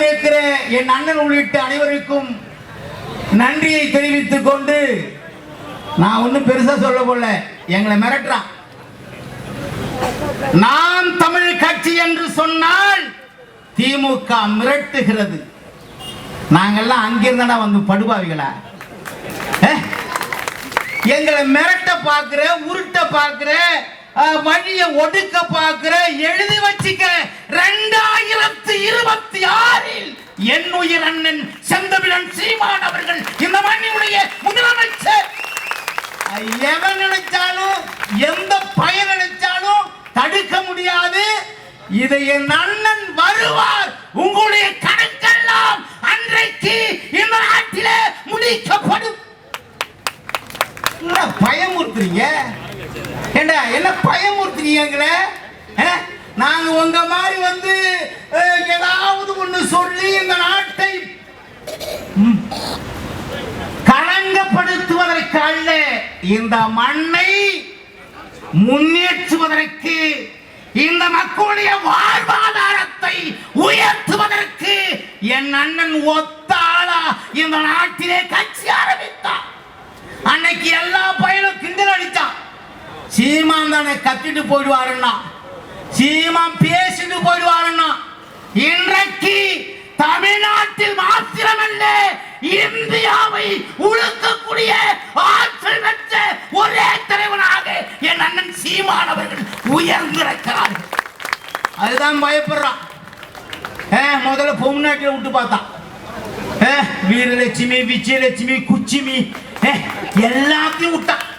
வந்திருக்கிற என் அண்ணன் உள்ளிட்ட அனைவருக்கும் நன்றியை தெரிவித்துக் கொண்டு நான் ஒன்றும் பெருசா சொல்ல போல. எங்களை மிரட்டுறான். நாம் தமிழ் கட்சி என்று சொன்னால் திமுக மிரட்டுகிறது. நாங்கெல்லாம் அங்கிருந்தா வந்து படுபாவிகளா? எங்களை மிரட்ட பார்க்கிற உருட்ட பார்க்கிற வழிய ஒடுக்க பார்க்கிற எழுதி வச்சுக்க ரெண்டாயிரத்தி இருபத்தி ஆறில் என் உயிர் அண்ணன் செந்தமிழன் சீமான் அவர்கள் இந்த மண்ணினுடைய முதலமைச்சர். எவன் நினைச்சாலும் எந்த பயன் நினைச்சாலும் தடுக்க முடியாது. இதை என் அண்ணன் வருவார். உங்களுடைய கணக்கெல்லாம் அன்றைக்கு இந்த நாட்டிலே முடிக்கப்படும். பயமுறுத்துறீங்க? ஏண்டா என்ன பயமுறுத்துறீங்க நாங்க உங்க மாதிரி வந்து ஏதாவது ஒண்ணு சொல்லி இந்த நாட்டை களங்கப்படுத்துவதற்கு அல்ல இந்த மண்ணை முன்னேற்றுவதற்கு இந்த மக்களுடைய வாழ்வாதாரத்தை உயர்த்துவதற்கு என் அண்ணன் ஒத்த ஆளா இந்த நாட்டிலே கட்சி ஆரம்பித்தான். அன்னைக்கு எல்லா பயனும் கிண்டல் அடித்தான் சீமான் தானே கத்திட்டு போயிடுவாருன்னா? சீமான் பேசிட்டு போயிடுவாருன்னா? இன்றைக்கு தமிழ்நாட்டில் மாத்திரமல்ல இந்தியாவை உழுக்கக்கூடிய ஆற்றல் பெற்ற ஒரே தலைவனாக என் அண்ணன் சீமான் அவர்கள் உயர்ந்திருக்கிறார். அதுதான் பயப்படுறான். ஏ, முதல்ல பொம்நாட்டில் விட்டு பார்த்தான். ஏ, வீரலட்சுமி விஜயலட்சுமி குச்சிமி ஏ, எல்லாத்தையும் விட்டான்.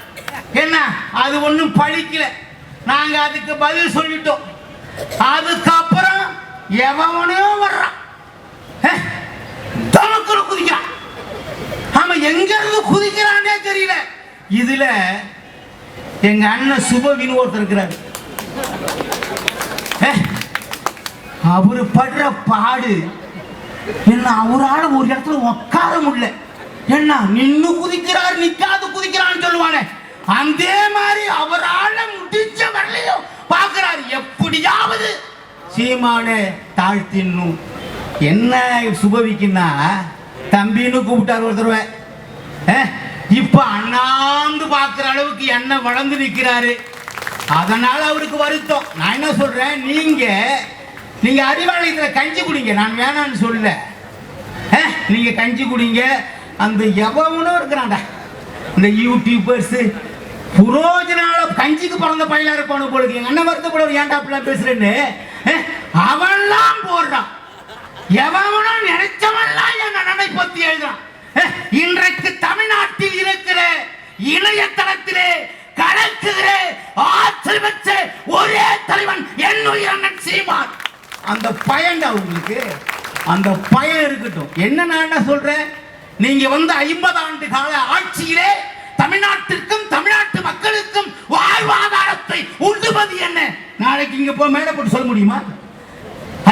என்ன? அது ஒன்றும் பழிக்கல. நாங்க அதுக்கு பதில் சொல்லிட்டோம். அதுக்கப்புறம் எவனோ வர்றான். தமக்குள்ள குதிக்கிறான். ஆமா எங்க இருந்து குதிக்கிறானே தெரியல. இதுல எங்க அண்ணன் சுபவின் ஒருத்தர் இருக்கிறாரு. ஏ, அவரு படுற பாடு என்ன அவரால் ஒரு இடத்துல உட்கார முடியல. என்ன நின்னு குதிக்கிறார் நிக்காது குதிக்கிறான்னு சொல்லுவானே. அதே மாதிரி அவரால் முடிஞ்ச வரலையும் பார்க்கிறார். எப்படியாவது சீமானே தாழ்த்தின்னும் என்ன சுபவிக்குன்னா தம்பின்னு கூப்பிட்டார் ஒரு இப்போ இப்ப அண்ணாந்து பார்க்குற அளவுக்கு என்ன வளர்ந்து நிற்கிறாரு. அதனால அவருக்கு வருத்தம். நான் என்ன சொல்றேன்? நீங்க நீங்க அறிவாலயத்தில் கஞ்சி குடிங்க. நான் வேணாம்னு சொல்ல. அஹ், நீங்க கஞ்சி குடிங்க. அந்த எவனும் இருக்கிறான்டா. இந்த யூடியூபர்ஸு புரோஜனால கஞ்சிக்கு பிறந்த பயிலா இருப்பானு போலுக்கு. எங்க அண்ணன் வருத்தப்படுவர் ஏன்டா அப்படிலாம் பேசுறேன்னு? அவன்லாம் போடுறான். எவனும் நினைச்சவன்லாம் என் அண்ணனை பத்தி எழுதுறான். இன்றைக்கு தமிழ்நாட்டில் இருக்கிற இணையதளத்திலே கலக்குகிற ஆற்றல் பெற்ற ஒரே தலைவன் என்னுடைய அண்ணன் சீமான். அந்த பயன்டா உங்களுக்கு? அந்த பயன் இருக்கட்டும். என்ன நான் என்ன சொல்றேன்? நீங்க வந்து ஐம்பது ஆண்டு கால ஆட்சியிலே தமிழ்நாட்டிற்கும் தமிழ்நாட்டு மக்களுக்கும் வாழ்வாதாரத்தை உண்டுவது என்ன? நாளைக்கு இங்க போய் மேல போட்டு சொல்ல முடியுமா?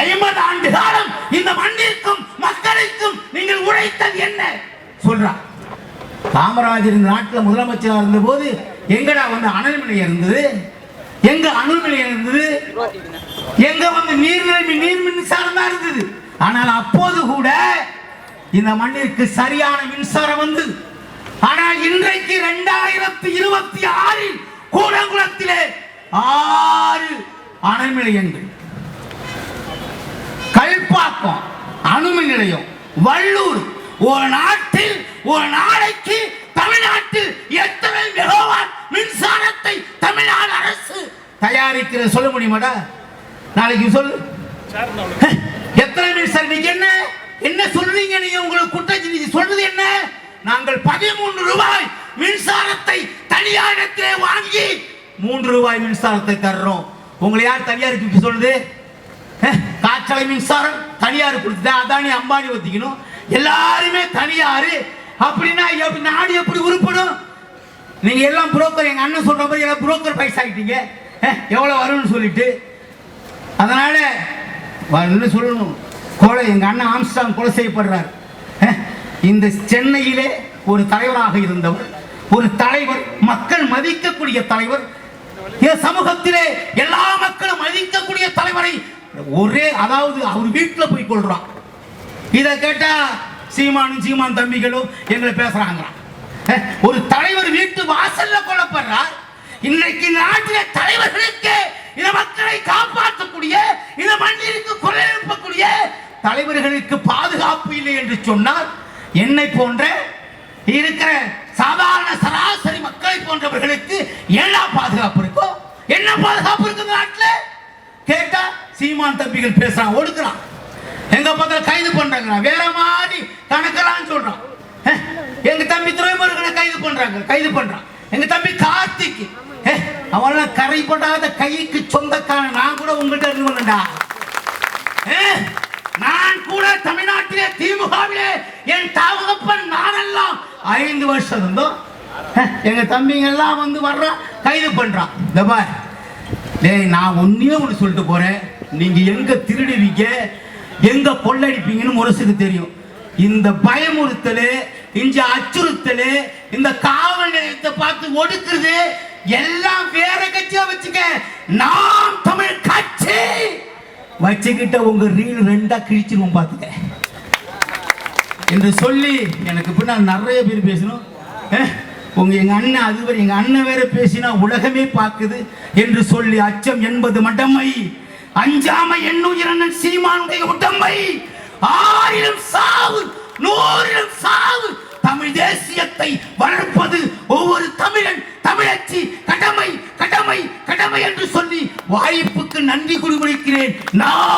ஐம்பது ஆண்டு காலம் இந்த மண்ணிற்கும் மக்களுக்கும் நீங்கள் உழைத்தது என்ன? சொல்றா. காமராஜர் இந்த நாட்டில் முதலமைச்சராக இருந்தபோது எங்கடா வந்து அனல் நிலையம் இருந்தது? எங்க அனல் நிலையம் இருந்தது? எங்க வந்து நீர்நிலைமை நீர் மின்சாரம் தான் இருந்தது? ஆனால் அப்போது கூட இந்த மண்ணிற்கு சரியான மின்சாரம் வந்து ஆனால் இன்றைக்கு இரண்டாயிரத்தி இருபத்தி ஆறில் கூடங்குளத்திலே ஆறு அனல் நிலையங்கள் கல்பாக்கம் அணுமின் நிலையம் வள்ளூர் ஒரு நாட்டில் ஒரு நாளைக்கு தமிழ்நாட்டில் எத்தனை மெகாவாட் மின்சாரத்தை தமிழ்நாடு அரசு தயாரிக்கிறது சொல்ல முடியுமாடா? நாளைக்கு சொல்லு. எத்தனை மின்சாரம்? நீங்க என்ன என்ன சொல்றீங்க? நீங்க உங்களுக்கு குற்றச்சி சொல்றது என்ன? நாங்கள் பதிமூன்று ரூபாய் மின்சாரத்தை தனியாரிடத்திலே வாங்கி மூன்று ரூபாய் மின்சாரத்தை தர்றோம். உங்களை யார் தனியாருக்கு சொல்லுது? காற்றலை மின்சாரம் தனியார் கொடுத்தா அதானி அம்பானி ஒத்திக்கணும் எல்லாருமே தனியார். அப்படின்னா எப்படி நாடு எப்படி உருப்படும்? நீங்கள் எல்லாம் புரோக்கர் எங்கள் அண்ணன் சொல்கிற மாதிரி எல்லாம் புரோக்கர் பைசா ஆகிட்டீங்க எவ்வளோ வரும்னு சொல்லிட்டு. அதனால் வரும்னு சொல்லணும். கொலை எங்கள் அண்ணன் ஆம்ஸ்டாங் கொலை செய்யப்படுறார். இந்த சென்னையிலே ஒரு தலைவராக இருந்தவர் ஒரு தலைவர் மக்கள் மதிக்கக்கூடிய தலைவர் சமூகத்திலே எல்லா மக்களும் மதிக்கக்கூடிய தலைவரை ஒரே அதாவது அவர் வீட்டில் போய் கொள்றான். இதை கேட்டா சீமானும் சீமான் தம்பிகளும் எங்களை பேசுறாங்க ஒரு தலைவர் வீட்டு வாசல்ல கொல்லப்படுறார். இன்னைக்கு நாட்டில தலைவர்களுக்கு இந்த மக்களை காப்பாற்றக்கூடிய இந்த மண்ணிற்கு குரல் எழுப்பக்கூடிய தலைவர்களுக்கு பாதுகாப்பு இல்லை என்று சொன்னால் என்னை போன்ற இருக்கிற சாதாரண சராசரி மக்களை போன்றவர்களுக்கு என்ன பாதுகாப்பு இருக்கும் என்ன பாதுகாப்பு இருக்கு இந்த கேட்டா சீமான் தம்பிகள் பேசுறான் ஒடுக்குறான். எங்க பக்கத்தில் கைது பண்றாங்க. வேற மாதிரி கணக்கெல்லாம் சொல்றான். எங்க தம்பி துறைமுருகனை கைது பண்றாங்க. கைது பண்றான். எங்க தம்பி கார்த்திக் அவெல்லாம் அவன்லாம் கரைப்படாத கைக்கு சொந்தக்காரன். நான் கூட உங்கள்கிட்ட இருந்து அஹ், நான் கூட தமிழ்நாட்டிலே திமுகவிலே என் தகப்பன் நானெல்லாம் ஐந்து வருஷம் இருந்தோம். எங்க தம்பிங்க எல்லாம் வந்து வர்றான் கைது பண்றான் இந்த பார். டேய் நான் ஒன்னே ஒன்று சொல்லிட்டு போறேன். நீங்க எங்க திருடுவீங்க எங்க கொள்ளடிப்பீங்கன்னு முரசுக்கு தெரியும். இந்த பயமுறுத்தல் இந்த அச்சுறுத்தல் இந்த காவல் நிலையத்தை பார்த்து ஒடுக்குறது எல்லாம் வேற கட்சியா வச்சுக்க. நாம் வச்சுக்கிட்ட உங்க ரீல் ரெண்டா கிழிச்சிருவோம் பார்த்துக்க என்று சொல்லி எனக்கு பின்னால் நிறைய பேர் பேசணும். உங்க எங்க அண்ணன் அதுவரை எங்க அண்ணன் வேற பேசினா உலகமே பார்க்குது என்று சொல்லி அச்சம் என்பது மடமை அஞ்சாமை எண்ணுயிரண்ணன் சீமானுடைய உடம்பை. ஆயிரம் சாவு நூறிடம் சாவு No!